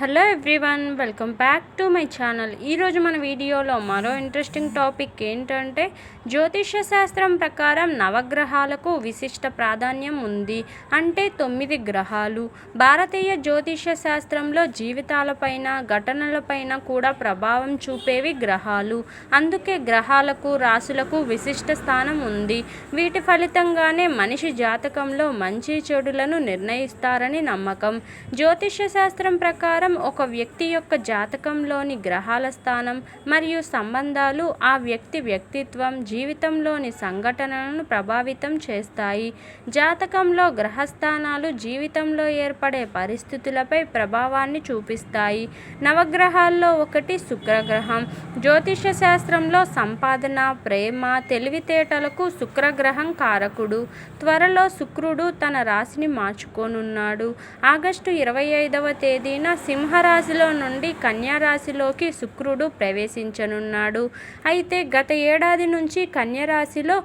Hello everyone welcome back to my channel. ఈరోజు మన వీడియోలో మరో ఇంట్రెస్టింగ్ టాపిక్ ఏంటంటే జ్యోతిష శాస్త్రం ప్రకారం నవగ్రహాలకు విశిష్ట ప్రాధాన్యం ఉంది. అంటే తొమ్మిది గ్రహాలు. భారతీయ జ్యోతిష శాస్త్రంలో జీవితాలపైన ఘటనలపైన కూడా ప్రభావం చూపేవి గ్రహాలు. అందుకే గ్రహాలకు రాసులకు విశిష్ట స్థానం ఉంది. వీటి ఫలితంగానే మనిషి జాతకంలో మంచి చెడులను నిర్ణయిస్తారని నమ్మకం. జ్యోతిష శాస్త్రం ప్రకారం ఒక వ్యక్తి యొక్క జాతకంలోని గ్రహాల స్థానం మరియు సంబంధాలు ఆ వ్యక్తి వ్యక్తిత్వం జీవితంలోని సంఘటనలను ప్రభావితం చేస్తాయి. జాతకంలో గ్రహస్థానాలు జీవితంలో ఏర్పడే పరిస్థితులపై ప్రభావాన్ని చూపిస్తాయి. నవగ్రహాల్లో ఒకటి శుక్రగ్రహం. జ్యోతిష శాస్త్రంలో సంపాదన ప్రేమ తెలివితేటలకు శుక్రగ్రహం కారకుడు. త్వరలో శుక్రుడు తన రాశిని మార్చుకోనున్నాడు. ఆగస్టు ఇరవై ఐదవ తేదీన సింహరాశిలో నుండి కన్యారాశిలోకి శుక్రుడు ప్రవేశించనున్నాడు. అయితే గత ఏడాది నుంచి కన్యరాశిలో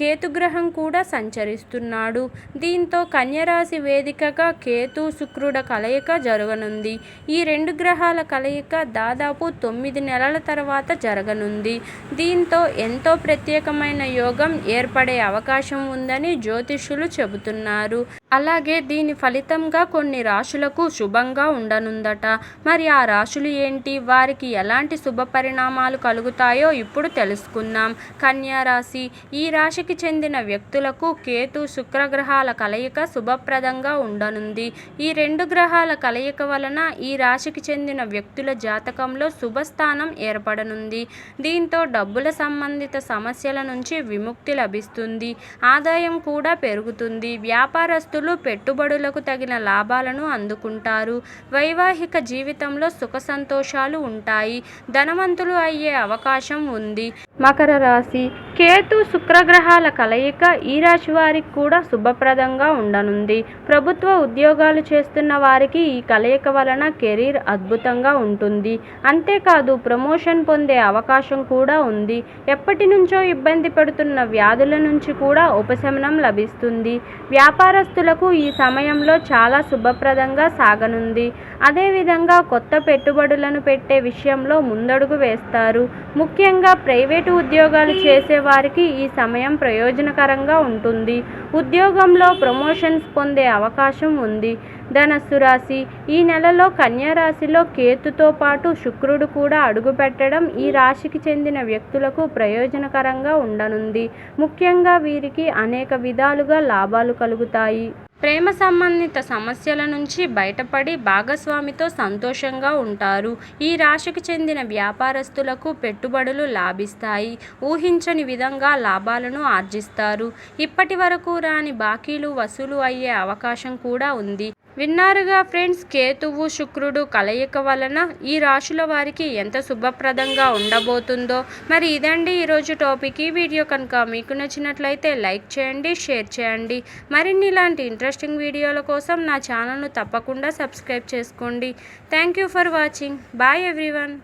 కేతుగ్రహం కూడా సంచరిస్తున్నాడు. దీంతో కన్యరాశి వేదికగా కేతు శుక్రుడ కలయిక జరగనుంది. ఈ రెండు గ్రహాల కలయిక దాదాపు తొమ్మిది నెలల తర్వాత జరగనుంది. దీంతో ఎంతో ప్రత్యేకమైన యోగం ఏర్పడే అవకాశం ఉందని జ్యోతిష్యులు చెబుతున్నారు. అలాగే దీని ఫలితంగా కొన్ని రాశులకు శుభంగా ఉండనుందట. మరి ఆ రాశులు ఏంటి? వారికి ఎలాంటి శుభ పరిణామాలు కలుగుతాయో ఇప్పుడు తెలుసుకుందాం. కన్యారాశి ఈ రాశికి చెందిన వ్యక్తులకు కేతు శుక్రగ్రహాల కలయిక శుభప్రదంగా ఉండనుంది. ఈ రెండు గ్రహాల కలయిక వలన ఈ రాశికి చెందిన వ్యక్తుల జాతకంలో శుభస్థానం ఏర్పడనుంది. దీంతో డబ్బుల సంబంధిత సమస్యల నుంచి విముక్తి లభిస్తుంది. ఆదాయం కూడా పెరుగుతుంది. వ్యాపారస్తులు రైతులు పెట్టుబడులకు తగిన లాభాలను అందుకుంటారు. వైవాహిక జీవితంలో సుఖ సంతోషాలు ఉంటాయి. ధనవంతులు అయ్యే అవకాశం ఉంది. మకర రాశి కేతు శుక్రగ్రహాల కలయిక ఈ రాశి వారికి కూడా శుభప్రదంగా ఉండనుంది. ప్రభుత్వ ఉద్యోగాలు చేస్తున్న వారికి ఈ కలయిక వలన కెరీర్ అద్భుతంగా ఉంటుంది. అంతేకాదు ప్రమోషన్ పొందే అవకాశం కూడా ఉంది. ఎప్పటి నుంచో ఇబ్బంది పడుతున్న వ్యాధుల నుంచి కూడా ఉపశమనం లభిస్తుంది. వ్యాపారస్తుల పెట్టుబడులకు ఈ సమయంలో చాలా శుభప్రదంగా సాగనుంది. అదేవిధంగా కొత్త పెట్టుబడులను పెట్టే విషయంలో ముందడుగు వేస్తారు. ముఖ్యంగా ప్రైవేటు ఉద్యోగాలు చేసేవారికి ఈ సమయం ప్రయోజనకరంగా ఉంటుంది. ఉద్యోగంలో ప్రమోషన్స్ పొందే అవకాశం ఉంది. ధనస్సు రాశి ఈ నెలలో కన్యారాశిలో కేతుతో పాటు శుక్రుడు కూడా అడుగుపెట్టడం ఈ రాశికి చెందిన వ్యక్తులకు ప్రయోజనకరంగా ఉండనుంది. ముఖ్యంగా వీరికి అనేక విధాలుగా లాభాలు కలుగుతాయి. ప్రేమ సంబంధిత సమస్యల నుంచి బయటపడి భాగస్వామితో సంతోషంగా ఉంటారు. ఈ రాశికి చెందిన వ్యాపారస్తులకు పెట్టుబడులు లాభిస్తాయి. ఊహించని విధంగా లాభాలను ఆర్జిస్తారు. ఇప్పటి వరకు రాని బాకీలు వసూలు అయ్యే అవకాశం కూడా ఉంది. విన్నారుగా ఫ్రెండ్స్ కేతువు శుక్రుడు కలయిక వలన ఈ రాశుల వారికి ఎంత శుభప్రదంగా ఉండబోతుందో. మరి ఇదండి ఈరోజు టాపిక్. ఈ వీడియో కనుక మీకు నచ్చినట్లయితే లైక్ చేయండి షేర్ చేయండి. మరిన్ని ఇలాంటి ఇంట్రెస్టింగ్ వీడియోల కోసం నా ఛానల్ను తప్పకుండా సబ్స్క్రైబ్ చేసుకోండి. Thank you for watching. Bye everyone.